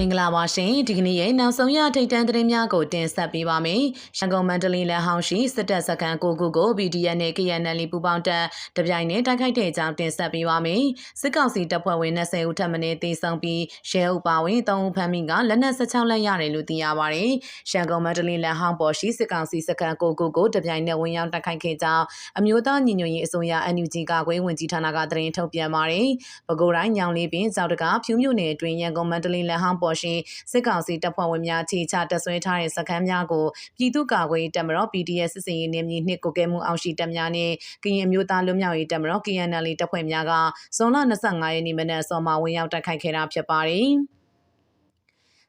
မင်္ဂလာပါရှင်ဒီကနေ့ရဲ့နောက်ဆုံးရထိတ်တန့်သတင်းများကိုတင်ဆက်ပေးပါမယ်ရန်ကုန်မန္တလေးလမ်းဟောင်းရှိစစ်တပ်စခန်းကိုခုကို BDN နဲ့ KNL ပူးပေါင်းတပ်တပြိုင်နက်တိုက်ခိုက်တဲ့အကြောင်းတင်ဆက်ပေးပါမယ်စစ်ကောင်စီတပ်ဖွဲ့ဝင်20ဦးထပ်မံတေဆုံးပြီးရဲဥပါဝင်3ဦးဖမ်းမိကလက်နက်16လက်ရတယ်လို့သိရပါတယ်ရန်ကုန်မန္တလေးလမ်းဟောင်းပေါ်ရှိစစ်ကောင်စီစခန်းကိုခုကိုတပြိုင်နက်ဝင်ရောက်တိုက်ခိုက်ခဲ့ကြောင်းအမျိုးသားညီညွတ်ရေးအစိုးရ NUG ကကွေးဝင်ကြီးဌာနကသတင်းထုတ်ပြန်ပါတယ်ပဲခူးတိုင်းညောင်လေးပင်ကြောက်တကားဖြူးမြို့နယ်အတွင်းရန်ကုန်မန္တလေးလမ်းဟောင်းပေါ်ရှိစစ်ကောင်စီတပ်ဖွဲ့ဝင်များခြေချတပ်ဆွဲထားတဲ့စခန်းများကိုပြည်သူ့ကာကွယ်ရေးတပ်မတော် PDF စစ်စင်ရေးနေမြေနှစ်ကိုကဲမှုအောင်ရှိတပ်များနဲ့ကရင်အမျိုးသားလွတ်မြောက်ရေးတပ်မတော် KNL တပ်ဖွဲ့များကဇွန်လ25ရက်နေ့မနက်စောမှာဝင်ရောက်တိုက်ခိုက်ခဲ့တာဖြစ်ပါတယ်။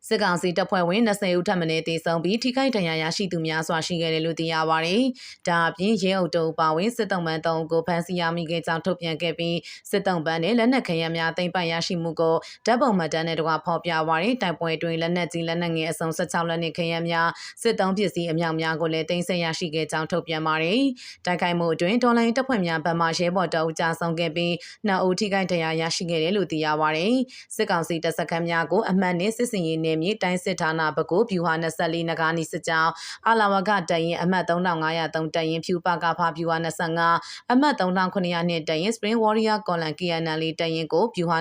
စစ်ကောင်စီတပ်ဖွဲ့ဝင်20ဦးထပ်မံတေဆုံးပြီးထိခိုက်ဒဏ်ရာရရှိသူများစွာရှိခဲ့တယ်လို့သိရပါတယ်။ဒါအပြင်ရဲအုပ်တုံးပါဝင်စစ်တုံးပန်း3ကိုဖမ်းဆီးရမိခဲ့ကြောင်းထုတ်ပြန်ခဲ့ပြီးစစ်တုံးပန်းနဲ့လက်နက်ခဲယမ်းများသိမ်းပိုက်ရရှိမှုကိုဓာတ်ပုံမှတ်တမ်းနဲ့တကွဖော်ပြပါတယ်။တိုက်ပွဲတွင်လက်နက်ကြီးလက်နက်ငယ်အစုံ16လက်နက်ခဲယမ်းများစစ်တုံးပစ္စည်းအမြောက်များကိုလည်းတင်ဆက်ရရှိခဲ့ကြောင်းထုတ်ပြန်ပါတယ်။တိုက်ခိုက်မှုအတွင်းဒေါ်လာတပ်ဖွဲ့များဗမာရဲဘော်တအုပ်ကြာဆုံးခဲ့ပြီးနှစ်ဦးထိခိုက်ဒဏ်ရာရရှိခဲ့တယ်လို့သိရပါတယ်။စစ်ကောင်စီတပ်စခန်းများကိုအမှတ်နဲ့စစ်စင်ရေးနယ်မြေတိုင်းစစ်ဌာနဘကိုဗျူဟာ24နဂါနီစစ်ကြောင်းအာလာဝကတရင်အမှတ်3503တရင်ဖြူပါကဖဗျူဟာ25အမှတ်3900နဲ့တရင် Spring Warrior Colon KNL တရင်ကိုဗျူဟာ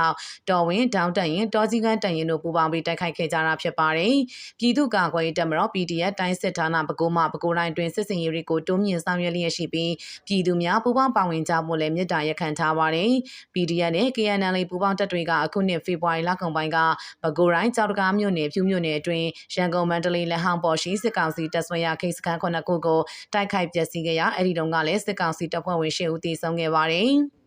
26တော်ဝင်ဒေါင်းတရင်တော်စီကန်းတရင်တို့ပူးပေါင်းပြီးတိုက်ခိုက်ခဲ့ကြတာဖြစ်ပါတယ်။ပြည်သူ့ကာကွယ်ရေးတပ်မတော် PDF တိုင်းစစ်ဌာနဘကိုမှဘကိုတိုင်းတွင်စစ်စင်ရေးတွေကိုတိုးမြင့်ဆောင်ရွက်လျက်ရှိပြီးပြည်သူများပူးပေါင်းပါဝင်ကြဖို့လည်းမြစ်တာရက်ခံထားပါတယ်။ PDF နဲ့ KNL ပူးပေါင်းတပ်တွေကအခုနှစ်ဖေဖော်ဝါရီလကုန်ပိုင်းကဘကိုတိုင်းကြောက်တကားမြို့နယ်ဖြူမြို့နယ်အတွင်းရန်ကုန်မန္တလေးလက်ဟောင်းပေါ်ရှိစစ်ကောင်စီတပ်ဆွဲရခိတ်စခန်းခုနှစ်ခုကိုတိုက်ခိုက်ပျက်စီးခဲ့ရအဲ့ဒီတုန်းကလည်းစစ်ကောင်စီတပ်ဖွဲ့ဝင်၈ဦးသေဆုံးခဲ့ပါတယ်။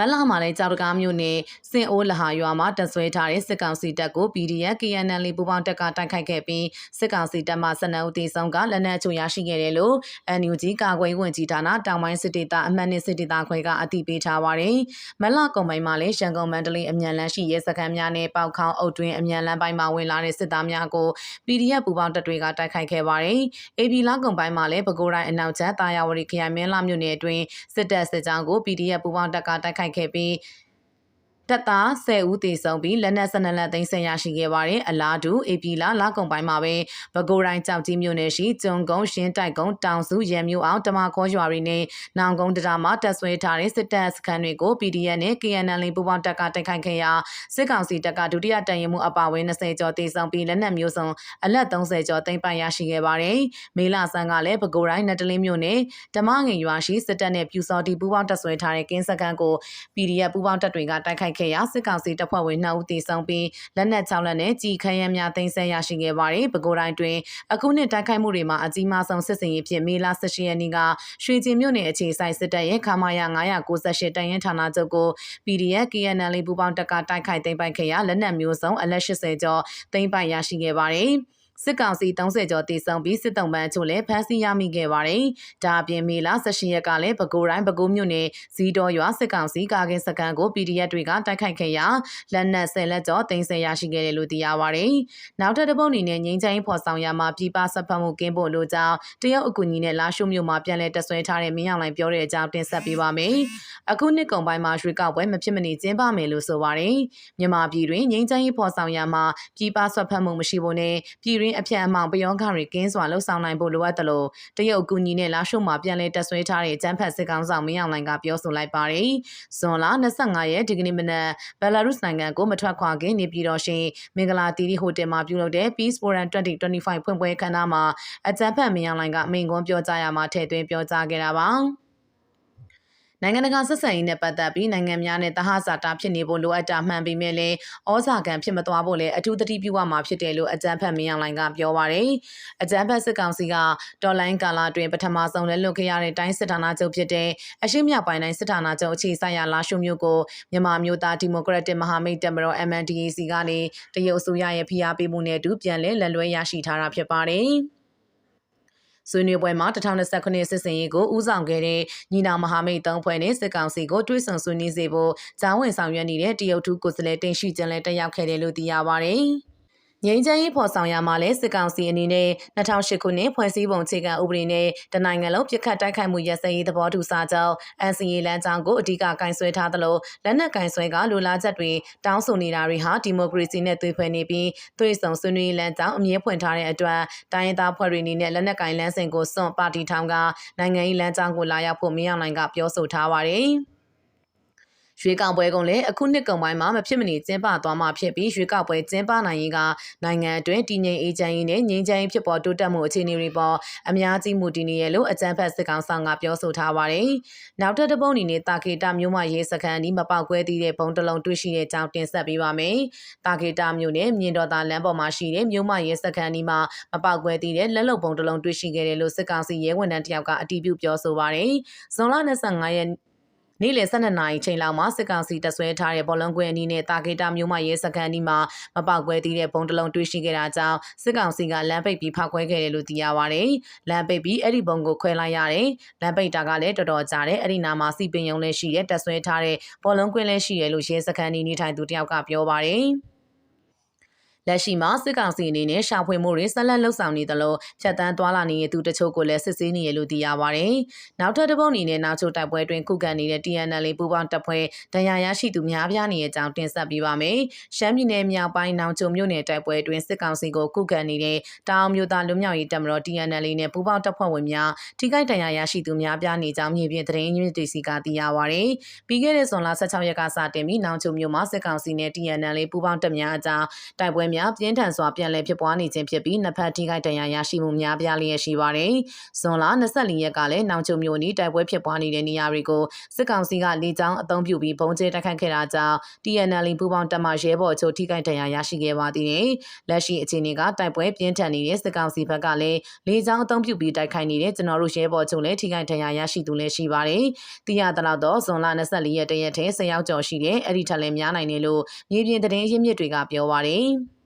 မလမှာလည်းကြောက်တကားမြို့နယ်စင်အိုးလဟာရွာမှာတပ်ဆွဲထားတဲ့စစ်ကောင်စီတပ်ကို PDF KNL ပူးပေါင်းတပ်ကတိုက်ခိုက်ခဲ့ပြီးစစ်ကောင်စီတပ်မှ12ဦးသေဆုံးကလက်နက်ချို့ရရှိခဲ့တယ်လို့ NUG ကာကွယ်ဝင်ကြီးဌာနတောင်ပိုင်းစစ်ဒေသအမှတ်နှစ်စစ်ဒေသခွဲကအတည်ပြုထားပါတယ်။မလကုံပိုင်းမှာလည်းရန်ကုန်မန္တလေးအမြန်လန်းရှိရဲစခန်းများနဲ့ပေါက်ခေါင်းအုပ်တွင်အမြန်လန်းပိုင်းမှာဝင်လာတဲ့စစ်သားများကို PDF ပူးပေါင်းတပ်တွေကတိုက်ခိုက်ခဲ့ပါတယ်။ AB လကုံပိုင်းမှာလည်းပဲခူးတိုင်းအနောက်ကျတာယာဝတီခရိုင်မင်းလာမြို့နယ်အတွင်းစစ်တပ်စစ်ကြောင်းကို PDF ပူးပေါင်းတပ်ကတိုက်ခိုက်ခဲ့ပြီး တပ်သား10ဦးသေဆုံးပြီးလက်နက်12လက်သိမ်းဆည်းရရှိခဲ့ပါတယ်အလားတူ AP လာလကုံပိုင်းမှာပဲဘကိုတိုင်းကြောက်ကြီးမြို့နယ်ရှိကျွန်းကုန်းရှင်းတိုက်ကုန်းတောင်စုရံမြို့အောင်တမခေါ်ရွာတွေနဲ့နောင်ကုန်းတရာမှာတပ်ဆွဲထားတဲ့စစ်တပ်စခန်းတွေကို PDF နဲ့ KNL ပူးပေါင်းတပ်ကတိုက်ခိုက်ခဲ့ရာစစ်ကောင်စီတပ်ကဒုတိယတန်ရင်မှုအပါအဝင်20ကျော်သေဆုံးပြီးလက်နက်မျိုးစုံအလက်30ကျော်သိမ်းပိုင်ရရှိခဲ့ပါတယ်မေလဆန်းကလည်းဘကိုတိုင်းနတလင်းမြို့နယ်ဓမ္မငင်ရွာရှိစစ်တပ်နဲ့ပြူစော်တီပူးပေါင်းတပ်ဆွဲထားတဲ့ကင်းစခန်းကို PDF ပူးပေါင်းတပ်တွေကတိုက်ခိုက်ခဲ့ရာစစ်ကောင်စီတပ်ဖွဲ့ဝင်2ဦးသေဆုံးပြီးလက်နက်6လက်နဲ့ကြီးခရမ်းများသိမ်းဆည်းရရှိခဲ့ပါတယ်။ပဲခူးတိုင်းတွင်အခုနှစ်တိုက်ခိုက်မှုတွေမှာအကြီးမားဆုံးစစ်စင်ရေးဖြစ်မေလ18ရက်နေ့ကရွှေကျင်မြို့နယ်အခြေဆိုင်စစ်တပ်ရဲ့ခမာယာ998တန်ရင်ဌာနချုပ်ကို PDF KNL ပူးပေါင်းတပ်ကတိုက်ခိုက်သိမ်းပိုက်ခဲ့ရလက်နက်မျိုးစုံအလက်80ကျော်သိမ်းပိုက်ရရှိခဲ့ပါတယ်။ စစ်ကောင်စီ30ကျော်တည်ဆုံပြီးစစ်တုံးပန်းချို့လည်းဖမ်းဆီးရမိခဲ့ပါတယ်။ဒါအပြင်မေလ18ရက်ကလည်းပဲခူးတိုင်းပဲခူးမြို့နယ်ဇီတော်ရွာစစ်ကောင်စီကာကင်းစကန်ကို PDF တွေကတိုက်ခိုက်ခဲ့ရာလက်နက်ဆယ်လက်ကျော်တင်ဆက်ရရှိခဲ့တယ်လို့သိရပါတယ်။နောက်ထပ်တစ်ပုတ်အနေနဲ့ငိမ့်ချိုင်းဖော်ဆောင်ရမှာပြည်ပဆက်ဖက်မှုကင်းဖို့လိုကြောင်းတရုတ်အကူအညီနဲ့လာရှုမြို့မှာပြန်လည်တဆွဲထားတဲ့မင်းအောင်လှိုင်ပြောတဲ့အကြောင်းတင်ဆက်ပေးပါမယ်။အခုနှစ်ကုန်ပိုင်းမှာရွှေကောက်ပွဲမဖြစ်မနေကျင်းပမယ်လို့ဆိုပါတယ်။မြန်မာပြည်တွင်ငိမ့်ချိုင်းဖော်ဆောင်ရမှာပြည်ပဆက်ဖက်မှုမရှိဖို့နဲ့ပြည်တွင်အဖြတ်အမှောင်ပယောဂတွေကင်းစွာလှုပ်ဆောင်နိုင်ဖို့လိုအပ်တယ်လို့တရုတ်အကူအညီနဲ့လာရှုမှာပြန်လည်တက်ဆွဲထားတဲ့ကျန်းဖတ်စစ်ကောင်ဆောင်မင်းအောင်လှိုင်ကပြောဆိုလိုက်ပါတယ်။ဇွန်လ25ရက်ဒီကနေ့မနက်ဘယ်လာရုစ်နိုင်ငံကိုမထွက်ခွာခင်နေပြည်တော်ရှင်မင်္ဂလာတီရီဟိုတယ်မှာပြုလုပ်တဲ့ Peace Forum 2025ဖွင့်ပွဲခမ်းနားမှာအကြံဖတ်မင်းအောင်လှိုင်ကမိန့်ခွန်းပြောကြားရမှာထည့်သွင်းပြောကြားခဲ့တာပါ။ နိုင်ငံတကာဆက်ဆံရေးနဲ့ပတ်သက်ပြီးနိုင်ငံများနဲ့တဟဇာတာဖြစ်နေဖို့လိုအပ်တာမှန်ပေမဲ့လည်းဩဇာကံဖြစ်မသွားဖို့လည်းအထူးသတိပြုရမှာဖြစ်တယ်လို့အကြံဖတ်မင်းအောင်လှိုင်ကပြောပါရယ်အကြံဖတ်စစ်ကောင်စီကတော်လိုင်းကာလာတွင်ပထမဆုံးလက်လွတ်ခဲ့ရတဲ့တိုင်းစစ်ဌာနချုပ်ဖြစ်တဲ့အရှိမြောက်ပိုင်းတိုင်းစစ်ဌာနချုပ်အခြေစိုက်ရာလာရှုမျိုးကိုမြန်မာမျိုးသားဒီမိုကရက်တစ်မဟာမိတ်တပ်မတော် MNDAC ကနေတရုတ်အစိုးရရဲ့ဖိအားပေးမှုနဲ့အတူပြန်လည်လက်လွဲရရှိထားတာဖြစ်ပါတယ်။ ဆွေးနွေးပွဲမှာ2029စစ်စင်ရေးကိုဦးဆောင်ခဲ့တဲ့ညီနောင်မဟာမိတ်သုံးဖွဲ့နဲ့စစ်ကောင်စီကိုတွဲဆောင်ဆွေးနွေးစေဖို့ဂျာဝင်ဆောင်ရွက်နေတဲ့တရုတ်ထူးကိုယ်စားလှယ်တင်ရှိကျန်လည်းတက်ရောက်ခဲ့တယ်လို့သိရပါဗျ။ ငြိမ်းချမ်းရေးဖော်ဆောင်ရမှာလဲစစ်ကောင်စီအနေနဲ့2008ခုနှစ်ဖွဲ့စည်းပုံအခြေခံဥပဒေနဲ့တနိုင်ငံလုံးပြစ်ခတ်တိုက်ခိုက်မှုရစရေးသဘောတူစာချုပ် NCA လမ်းကြောင်းကိုအဓိကကင်ဆယ်ထားသလိုလက်နက်ကင်ဆယ်ကလူလာချက်တွေတောင်းဆိုနေတာတွေဟာဒီမိုကရေစီနဲ့သွေးဖွဲ့နေပြီးသွေးဆောင်ဆွေးနွေးလမ်းကြောင်းအမြဲဖွင့်ထားတဲ့အတွက်တိုင်းရင်းသားဖွဲ့တွေအနေနဲ့လက်နက်ကင်လမ်းစဉ်ကိုစွန့်ပါတီထောင်ကနိုင်ငံရေးလမ်းကြောင်းကိုလာရောက်ဖို့မရနိုင်ကပြောဆိုထားပါတယ်။ ရွေးကောက်ပွဲကုန်လည်းအခုနှစ်ကုန်ပိုင်းမှာမဖြစ်မနေကျင်းပသွားမှာဖြစ်ပြီးရွေးကောက်ပွဲကျင်းပနိုင်ရေးကနိုင်ငံအတွင်းတည်ငြိမ်အေးချမ်းရေးနဲ့ငြိမ်းချမ်းရေးဖြစ်ပေါ်တိုးတက်မှုအခြေအနေတွေပေါ်အများကြီးမူတည်နေရလို့အကြံဖက်စစ်ကောင်ဆောင်ကပြောဆိုထားပါတယ်။နောက်ထပ်တစ်ပုံအနေနဲ့တာကေတာမျိုးမရေးစခန်းဒီမပေါက်ကွဲသေးတဲ့ဘုံတလုံးတွေ့ရှိတဲ့အကြောင်းတင်ဆက်ပေးပါမယ်။တာကေတာမျိုးနဲ့မြင်တော်သားလမ်းပေါ်မှာရှိတဲ့မျိုးမရေးစခန်းဒီမှာမပေါက်ကွဲသေးတဲ့လက်လုံဘုံတလုံးတွေ့ရှိခဲ့တယ်လို့စစ်ကောင်စီရဲဝန်ထမ်းတယောက်ကအတည်ပြုပြောဆိုပါတယ်။ဇွန်လ25ရက် နေ့လယ်12နာရီချိန်လောက်မှာစစ်ကောင်စီတပ်ဆွဲထားတဲ့ဘောလုံးကွင်းအနီးနဲ့တာဂေတာမျိုးမရဲစခန်းဒီမှာမပေါက်ကွဲသေးတဲ့ပုံတလုံးတွေ့ရှိခဲ့တာကြောင့်စစ်ကောင်စီကလမ်းပိတ်ပြီးဖောက်ခွဲခဲ့တယ်လို့သိရပါတယ်။လမ်းပိတ်ပြီးအဲ့ဒီပုံကိုခွဲလိုက်ရတယ်။လမ်းပိတ်တာကလည်းတော်တော်ကြာတယ်။အဲ့ဒီနာမှာစီပင်ယုံလည်းရှိတဲ့တပ်ဆွဲထားတဲ့ဘောလုံးကွင်းလည်းရှိတယ်လို့ရဲစခန်းနေနေထိုင်သူတယောက်ကပြောပါတယ်။ လက်ရှိမှာစစ်ကောင်စီအနေနဲ့ရှာဖွေမှုတွေဆက်လက်လှုပ်ဆောင်နေသလိုဖြတ်တန်းသွားလာနေတဲ့သူတချို့ကိုလည်းစစ်ဆေးနေရလို့သိရပါတယ်။နောက်ထပ်တစ်ပုတ်အနေနဲ့နောက်ချိုတိုက်ပွဲတွင်ခုခံနေတဲ့ TNL ပူးပေါင်းတပ်ဖွဲ့ဒဏ်ရာရရှိသူများပြားနေတဲ့အကြောင်းတင်ဆက်ပေးပါမယ်။ရှမ်းပြည်နယ်မြောက်ပိုင်းနောင်ချုံမြို့နယ်တိုက်ပွဲတွင်စစ်ကောင်စီကိုခုခံနေတဲ့တောင်မြို့သားလူမျိုးရေးတပ်မတော် TNL နဲ့ပူးပေါင်းတပ်ဖွဲ့ဝင်များထိခိုက်ဒဏ်ရာရရှိသူများပြားနေကြောင်းမြေပြင်သတင်းရင်းမြစ်တွေစီကသိရပါတယ်။ပြီးခဲ့တဲ့ဇွန်လ16ရက်ကစတင်ပြီးနောင်ချုံမြို့မှာစစ်ကောင်စီနဲ့ TNL ပူးပေါင်းတပ်များအကြားတိုက်ပွဲများပြင်းထန်စွာပြန်လည်ဖြစ်ပွားနေခြင်းဖြစ်ပြီးနှစ်ဖက်ထိခိုက်ဒဏ်ရာရရှိမှုများပြားလျက်ရှိပါတယ်။ဇွန်လ24ရက်ကလည်းနောင်ချုံမြို့နီးတိုက်ပွဲဖြစ်ပွားနေတဲ့နေရာတွေကိုစစ်ကောင်စီကလေကြောင်းအုံပြုပြီးပုံကျဲတိုက်ခိုက်ခဲ့တာကြောင့် TNL ပူးပေါင်းတပ်မှရဲဘော်ချိုထိခိုက်ဒဏ်ရာရရှိခဲ့ပါသေးတယ်။လက်ရှိအခြေအနေကတိုက်ပွဲပြင်းထန်နေတဲ့စစ်ကောင်စီဘက်ကလည်းလေကြောင်းအုံပြုပြီးတိုက်ခိုက်နေတဲ့ကျွန်တော်တို့ရဲဘော်ချိုလည်းထိခိုက်ဒဏ်ရာရရှိသူလည်းရှိပါတယ်။သိရသလောက်တော့ဇွန်လ24ရက်တရက်ထဲ10ရောက်ကျော်ရှိတယ်။အဲ့ဒီထက်လည်းများနိုင်တယ်လို့မြေပြင်သတင်းရင်းမြစ်တွေကပြောပါတယ်။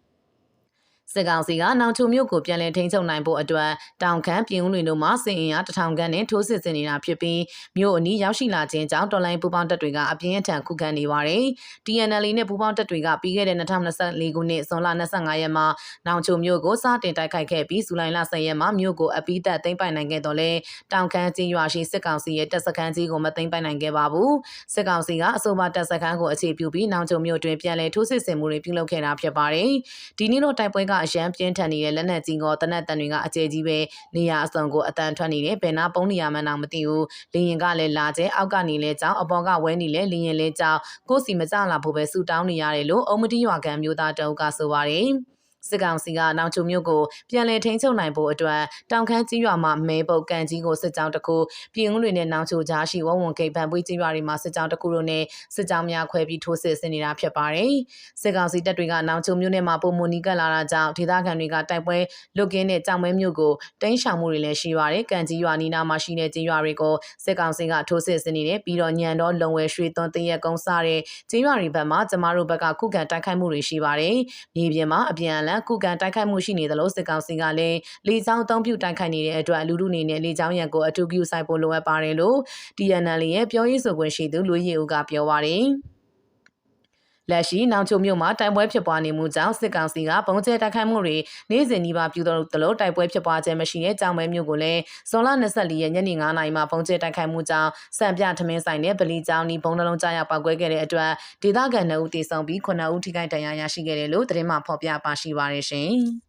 စစ်ကောင်စီကနောင်ချုံမြို့ကိုပြန်လည်ထိန်းချုပ်နိုင်ဖို့အတွက်တောင်ခမ်းပြည်ဦးလွင်တို့မှစစ်အင်အားတထောင်ခန့်နဲ့ထိုးစစ်ဆင်နေတာဖြစ်ပြီးမြို့အနီးရောက်ရှိလာခြင်းကြောင့်တော်လိုင်းပူပေါင်းတပ်တွေကအပြင်းအထန်ခုခံနေပါတယ်။ TNL နဲ့ပူပေါင်းတပ်တွေကပြီးခဲ့တဲ့2024ခုနှစ်ဇွန်လ25ရက်မှာနောင်ချုံမြို့ကိုစတင်တိုက်ခိုက်ခဲ့ပြီးဇူလိုင်လ10ရက်မှာမြို့ကိုအပိသက်သိမ်းပိုက်နိုင်ခဲ့တော့လဲတောင်ခမ်းကြီးရွာရှိစစ်ကောင်စီရဲ့တပ်စခန်းကြီးကိုမသိမ်းပိုက်နိုင်ခဲ့ပါဘူး။စစ်ကောင်စီကအဆိုပါတပ်စခန်းကိုအခြေပြုပြီးနောင်ချုံမြို့တွင်ပြန်လည်ထိုးစစ်ဆင်မှုတွေပြုလုပ်ခဲ့တာဖြစ်ပါတယ်။ဒီနေ့တော့တိုက်ပွဲကအရန်ပြင်းထန်နေတဲ့လက်နက်ကြီးကောတနက်တန်တွေကအကျယ်ကြီးပဲနေရအစုံကိုအတန်ထွက်နေတယ်ဘယ်နာပုံးနေရမှန်းတော့မသိဘူးလေရင်ကလည်းလာကျဲအောက်ကနေလဲကြောင်းအပေါ်ကဝဲနေလဲလေရင်လဲကြောင်းကိုစီမကြလာဖို့ပဲဆူတောင်းနေရတယ်လို့အုံမတိရွာကံမျိုးသားတအုပ်ကဆိုပါတယ် စစ်ကောင်စီကနောင်ချုံမြို့ကိုပြန်လည်ထိန်းချုပ်နိုင်ဖို့အတွက်တောင်ခမ်းကြီးရွာမှာမဲပုတ်ကန်ကြီးကိုစစ်ကြောင်းတစ်ခုပြည်ဦးလွင်နဲ့နောင်ချိုကြားရှိဝဝွန်ကိတ်ပန်ပွေးကြီးရွာတွေမှာစစ်ကြောင်းတစ်ခုတို့နဲ့စစ်ကြောင်းများခွဲပြီးထိုးစစ်ဆင်နေတာဖြစ်ပါတယ်။စစ်ကောင်စီတပ်တွေကနောင်ချုံမြို့နယ်မှာပုံမနီကလာတာကြောင့်ဒေသခံတွေကတိုက်ပွဲလုတ်ကင်းတဲ့ကြောင်မဲမြို့ကိုတင်းရှောင်မှုတွေလည်းရှိပါတယ်။ကန်ကြီးရွာနီးနားမှာရှိတဲ့ကြီးရွာတွေကိုစစ်ကောင်စီကထိုးစစ်ဆင်နေတယ်ပြီးတော့ညံတော့လုံဝဲရွှေသွန်းတရက်ကုန်းစတဲ့ကြီးရွာတွေဘက်မှာကျမတို့ဘက်ကခုခံတိုက်ခိုက်မှုတွေရှိပါတယ်။မြေပြင်မှာအပြန်အလှန်ခုခံတိုက်ခိုက်မှုရှိနေသလိုစစ်ကောင်စီကလည်းလေကြောင်းအုံပြုတိုက်ခိုက်နေတဲ့အတွက်လူလူနေနဲ့လေကြောင်းရန်ကိုအထူးပြုဆိုင်ဖို့လိုအပ်ပါတယ်လို့ TNL ရဲ့ပြောရေးဆိုခွင့်ရှိသူလူရီဦးကပြောပါတယ် လက်ရှိနောင်ချုံမြို့မှာတိုက်ပွဲဖြစ်ပွားနေမှုကြောင့်စစ်ကောင်စီကပုံကျဲတိုက်ခိုက်မှုတွေနေ့စဉ်နှီးပါပြုလုပ်သလိုတိုက်ပွဲဖြစ်ပွားခြင်းမရှိတဲ့ကြောင်မဲမြို့ကိုလည်းဇွန်လ24ရက်ညနေ9:00နာရီမှာပုံကျဲတိုက်ခိုက်မှုကြောင့်စံပြထမင်းဆိုင်နဲ့ဗလီကျောင်းဒီဘုံနှလုံးကြားရောက်ပောက်ကွဲခဲ့တဲ့အတွက်ဒေသခံ2ဦးတေဆုံးပြီး9ဦးထိခိုက်ဒဏ်ရာရရှိခဲ့တယ်လို့သတင်းမှဖော်ပြပါရှိပါရရှင်။